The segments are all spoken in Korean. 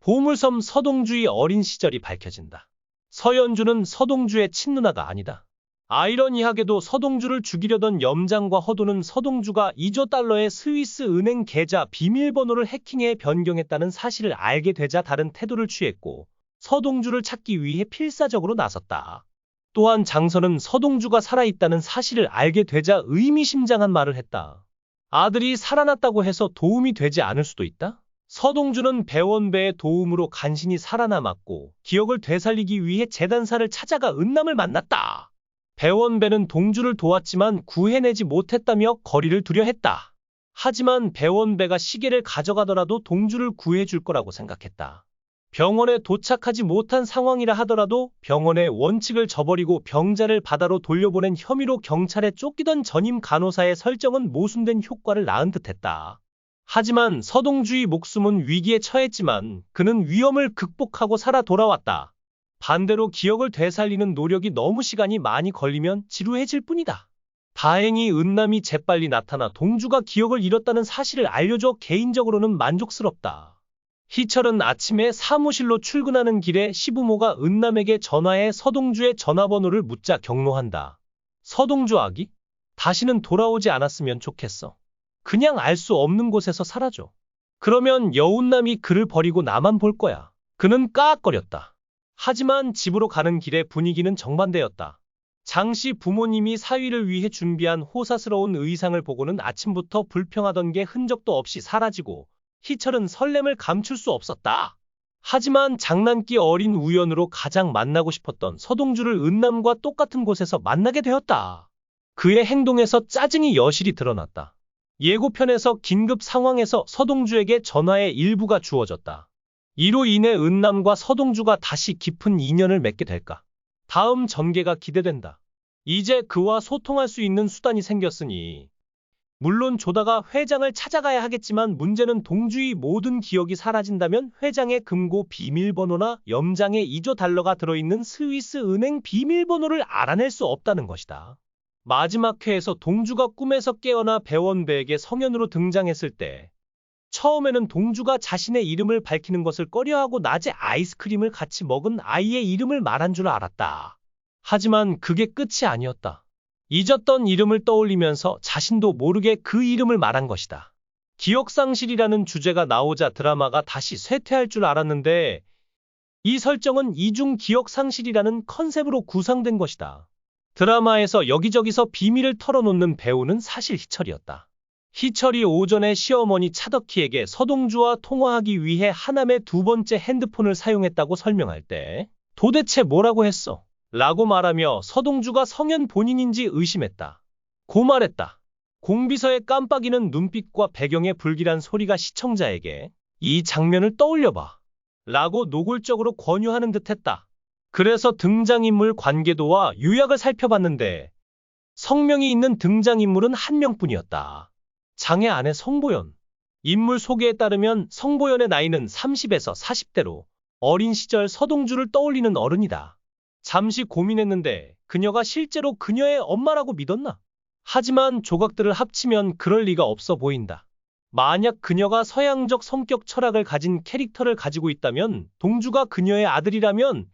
보물섬 서동주의 어린 시절이 밝혀진다. 서연주는 서동주의 친누나가 아니다. 아이러니하게도 서동주를 죽이려던 염장과 허도는 서동주가 2조 달러의 스위스 은행 계좌 비밀번호를 해킹해 변경했다는 사실을 알게 되자 다른 태도를 취했고 서동주를 찾기 위해 필사적으로 나섰다. 또한 장선은 서동주가 살아있다는 사실을 알게 되자 의미심장한 말을 했다. 아들이 살아났다고 해서 도움이 되지 않을 수도 있다? 서동주는 배원배의 도움으로 간신히 살아남았고 기억을 되살리기 위해 재단사를 찾아가 은남을 만났다. 배원배는 동주를 도왔지만 구해내지 못했다며 거리를 두려 했다. 하지만 배원배가 시계를 가져가더라도 동주를 구해줄 거라고 생각했다. 병원에 도착하지 못한 상황이라 하더라도 병원의 원칙을 저버리고 병자를 바다로 돌려보낸 혐의로 경찰에 쫓기던 전임 간호사의 설정은 모순된 효과를 낳은 듯했다. 하지만 서동주의 목숨은 위기에 처했지만 그는 위험을 극복하고 살아 돌아왔다. 반대로 기억을 되살리는 노력이 너무 시간이 많이 걸리면 지루해질 뿐이다. 다행히 은남이 재빨리 나타나 동주가 기억을 잃었다는 사실을 알려줘 개인적으로는 만족스럽다. 희철은 아침에 사무실로 출근하는 길에 시부모가 은남에게 전화해 서동주의 전화번호를 묻자 경로한다. 서동주 아기? 다시는 돌아오지 않았으면 좋겠어. 그냥 알 수 없는 곳에서 사라져. 그러면 여운남이 그를 버리고 나만 볼 거야. 그는 까악거렸다. 하지만 집으로 가는 길의 분위기는 정반대였다. 장씨 부모님이 사위를 위해 준비한 호사스러운 의상을 보고는 아침부터 불평하던 게 흔적도 없이 사라지고 희철은 설렘을 감출 수 없었다. 하지만 장난기 어린 우연으로 가장 만나고 싶었던 서동주를 은남과 똑같은 곳에서 만나게 되었다. 그의 행동에서 짜증이 여실히 드러났다. 예고편에서 긴급 상황에서 서동주에게 전화의 일부가 주어졌다. 이로 인해 은남과 서동주가 다시 깊은 인연을 맺게 될까? 다음 전개가 기대된다. 이제 그와 소통할 수 있는 수단이 생겼으니 물론 조다가 회장을 찾아가야 하겠지만 문제는 동주의 모든 기억이 사라진다면 회장의 금고 비밀번호나 염장의 2조 달러가 들어있는 스위스 은행 비밀번호를 알아낼 수 없다는 것이다. 마지막 회에서 동주가 꿈에서 깨어나 배원배에게 성현으로 등장했을 때 처음에는 동주가 자신의 이름을 밝히는 것을 꺼려하고 낮에 아이스크림을 같이 먹은 아이의 이름을 말한 줄 알았다. 하지만 그게 끝이 아니었다. 잊었던 이름을 떠올리면서 자신도 모르게 그 이름을 말한 것이다. 기억상실이라는 주제가 나오자 드라마가 다시 쇠퇴할 줄 알았는데 이 설정은 이중 기억상실이라는 컨셉으로 구상된 것이다. 드라마에서 여기저기서 비밀을 털어놓는 배우는 사실 희철이었다. 희철이 오전에 시어머니 차덕희에게 서동주와 통화하기 위해 하남의 두 번째 핸드폰을 사용했다고 설명할 때 도대체 뭐라고 했어? 라고 말하며 서동주가 성현 본인인지 의심했다. 고 말했다. 공비서의 깜빡이는 눈빛과 배경의 불길한 소리가 시청자에게 이 장면을 떠올려봐. 라고 노골적으로 권유하는 듯 했다. 그래서 등장인물 관계도와 요약을 살펴봤는데 성명이 있는 등장인물은 한 명뿐이었다. 장의 아내 성보연. 인물 소개에 따르면 성보연의 나이는 30에서 40대로 어린 시절 서동주를 떠올리는 어른이다. 잠시 고민했는데 그녀가 실제로 그녀의 엄마라고 믿었나? 하지만 조각들을 합치면 그럴 리가 없어 보인다. 만약 그녀가 서양적 성격 철학을 가진 캐릭터를 가지고 있다면 동주가 그녀의 아들이라면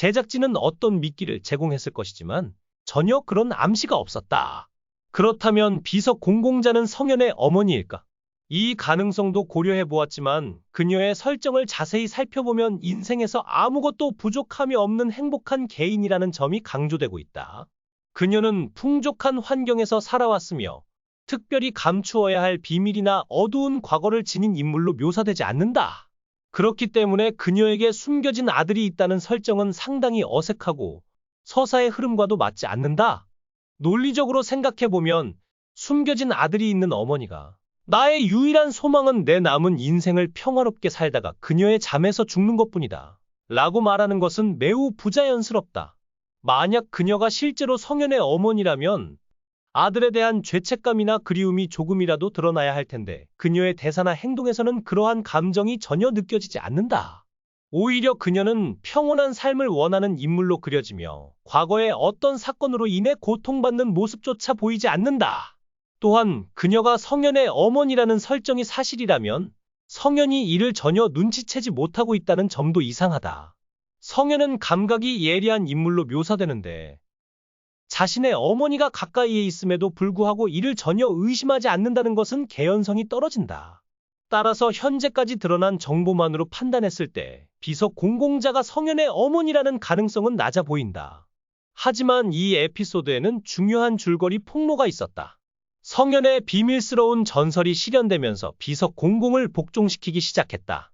제작진은 어떤 미끼를 제공했을 것이지만 전혀 그런 암시가 없었다. 그렇다면 비석 공공자는 성현의 어머니일까? 이 가능성도 고려해 보았지만 그녀의 설정을 자세히 살펴보면 인생에서 아무것도 부족함이 없는 행복한 개인이라는 점이 강조되고 있다. 그녀는 풍족한 환경에서 살아왔으며 특별히 감추어야 할 비밀이나 어두운 과거를 지닌 인물로 묘사되지 않는다. 그렇기 때문에 그녀에게 숨겨진 아들이 있다는 설정은 상당히 어색하고 서사의 흐름과도 맞지 않는다. 논리적으로 생각해보면 숨겨진 아들이 있는 어머니가 나의 유일한 소망은 내 남은 인생을 평화롭게 살다가 그녀의 잠에서 죽는 것뿐이다. 라고 말하는 것은 매우 부자연스럽다. 만약 그녀가 실제로 성현의 어머니라면 아들에 대한 죄책감이나 그리움이 조금이라도 드러나야 할 텐데 그녀의 대사나 행동에서는 그러한 감정이 전혀 느껴지지 않는다. 오히려 그녀는 평온한 삶을 원하는 인물로 그려지며 과거의 어떤 사건으로 인해 고통받는 모습조차 보이지 않는다. 또한 그녀가 성현의 어머니라는 설정이 사실이라면 성현이 이를 전혀 눈치채지 못하고 있다는 점도 이상하다. 성현은 감각이 예리한 인물로 묘사되는데 자신의 어머니가 가까이에 있음에도 불구하고 이를 전혀 의심하지 않는다는 것은 개연성이 떨어진다. 따라서 현재까지 드러난 정보만으로 판단했을 때 비석 공공자가 성현의 어머니라는 가능성은 낮아 보인다. 하지만 이 에피소드에는 중요한 줄거리 폭로가 있었다. 성현의 비밀스러운 전설이 실현되면서 비석 공공을 복종시키기 시작했다.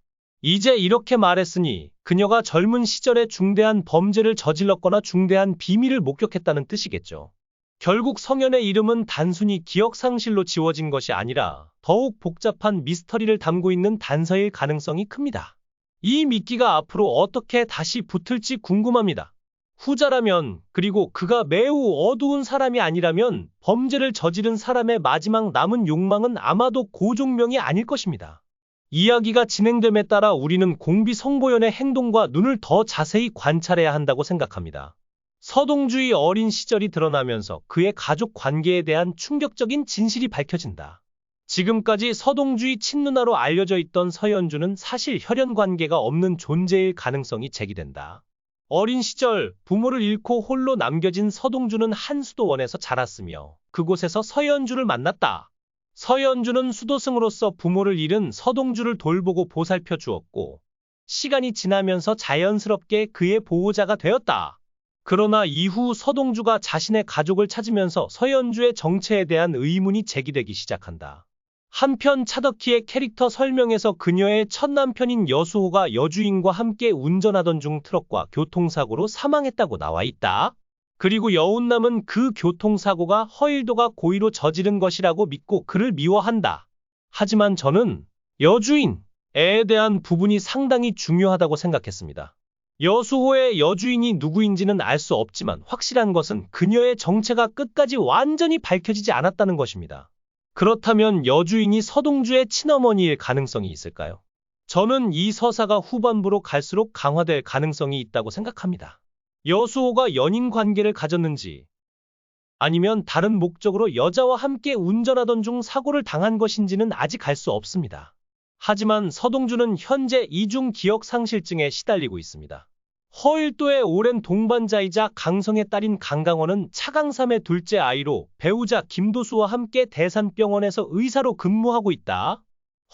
이제 이렇게 말했으니 그녀가 젊은 시절에 중대한 범죄를 저질렀거나 중대한 비밀을 목격했다는 뜻이겠죠. 결국 성현의 이름은 단순히 기억상실로 지워진 것이 아니라 더욱 복잡한 미스터리를 담고 있는 단서일 가능성이 큽니다. 이 미끼가 앞으로 어떻게 다시 붙을지 궁금합니다. 후자라면 그리고 그가 매우 어두운 사람이 아니라면 범죄를 저지른 사람의 마지막 남은 욕망은 아마도 고종명이 아닐 것입니다. 이야기가 진행됨에 따라 우리는 공비 성보연의 행동과 눈을 더 자세히 관찰해야 한다고 생각합니다. 서동주의 어린 시절이 드러나면서 그의 가족 관계에 대한 충격적인 진실이 밝혀진다. 지금까지 서동주의 친누나로 알려져 있던 서연주는 사실 혈연 관계가 없는 존재일 가능성이 제기된다. 어린 시절 부모를 잃고 홀로 남겨진 서동주는 한 수도원에서 자랐으며 그곳에서 서연주를 만났다. 서연주는 수도승으로서 부모를 잃은 서동주를 돌보고 보살펴 주었고 시간이 지나면서 자연스럽게 그의 보호자가 되었다. 그러나 이후 서동주가 자신의 가족을 찾으면서 서연주의 정체에 대한 의문이 제기되기 시작한다. 한편 차덕희의 캐릭터 설명에서 그녀의 첫 남편인 여수호가 여주인과 함께 운전하던 중 트럭과 교통사고로 사망했다고 나와 있다. 그리고 여운남은 그 교통사고가 허일도가 고의로 저지른 것이라고 믿고 그를 미워한다. 하지만 저는 여주인에 대한 부분이 상당히 중요하다고 생각했습니다. 여수호의 여주인이 누구인지는 알 수 없지만 확실한 것은 그녀의 정체가 끝까지 완전히 밝혀지지 않았다는 것입니다. 그렇다면 여주인이 서동주의 친어머니일 가능성이 있을까요? 저는 이 서사가 후반부로 갈수록 강화될 가능성이 있다고 생각합니다. 여수호가 연인 관계를 가졌는지 아니면 다른 목적으로 여자와 함께 운전하던 중 사고를 당한 것인지는 아직 알 수 없습니다. 하지만 서동주는 현재 이중 기억 상실증에 시달리고 있습니다. 허일도의 오랜 동반자이자 강성의 딸인 강강원은 차강삼의 둘째 아이로 배우자 김도수와 함께 대산병원에서 의사로 근무하고 있다.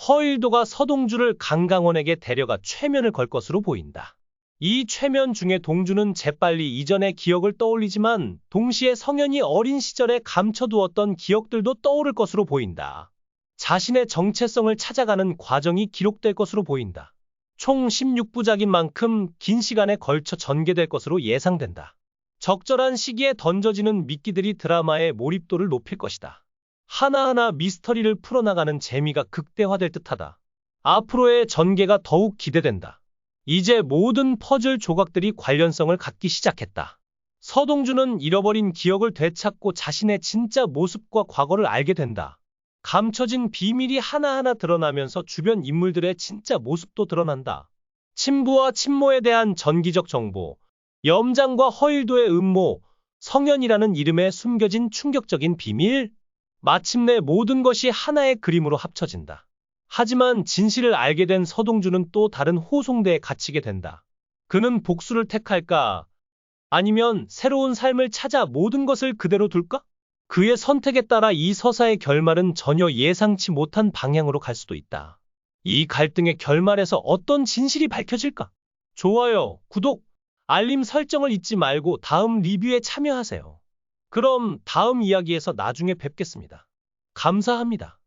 허일도가 서동주를 강강원에게 데려가 최면을 걸 것으로 보인다. 이 최면 중에 동주는 재빨리 이전의 기억을 떠올리지만 동시에 성현이 어린 시절에 감춰두었던 기억들도 떠오를 것으로 보인다. 자신의 정체성을 찾아가는 과정이 기록될 것으로 보인다. 총 16부작인 만큼 긴 시간에 걸쳐 전개될 것으로 예상된다. 적절한 시기에 던져지는 미끼들이 드라마의 몰입도를 높일 것이다. 하나하나 미스터리를 풀어나가는 재미가 극대화될 듯하다. 앞으로의 전개가 더욱 기대된다. 이제 모든 퍼즐 조각들이 관련성을 갖기 시작했다. 서동주는 잃어버린 기억을 되찾고 자신의 진짜 모습과 과거를 알게 된다. 감춰진 비밀이 하나하나 드러나면서 주변 인물들의 진짜 모습도 드러난다. 친부와 친모에 대한 전기적 정보, 염장과 허일도의 음모, 성현이라는 이름에 숨겨진 충격적인 비밀, 마침내 모든 것이 하나의 그림으로 합쳐진다. 하지만 진실을 알게 된 서동주는 또 다른 호송대에 갇히게 된다. 그는 복수를 택할까? 아니면 새로운 삶을 찾아 모든 것을 그대로 둘까? 그의 선택에 따라 이 서사의 결말은 전혀 예상치 못한 방향으로 갈 수도 있다. 이 갈등의 결말에서 어떤 진실이 밝혀질까? 좋아요, 구독, 알림 설정을 잊지 말고 다음 리뷰에 참여하세요. 그럼 다음 이야기에서 나중에 뵙겠습니다. 감사합니다.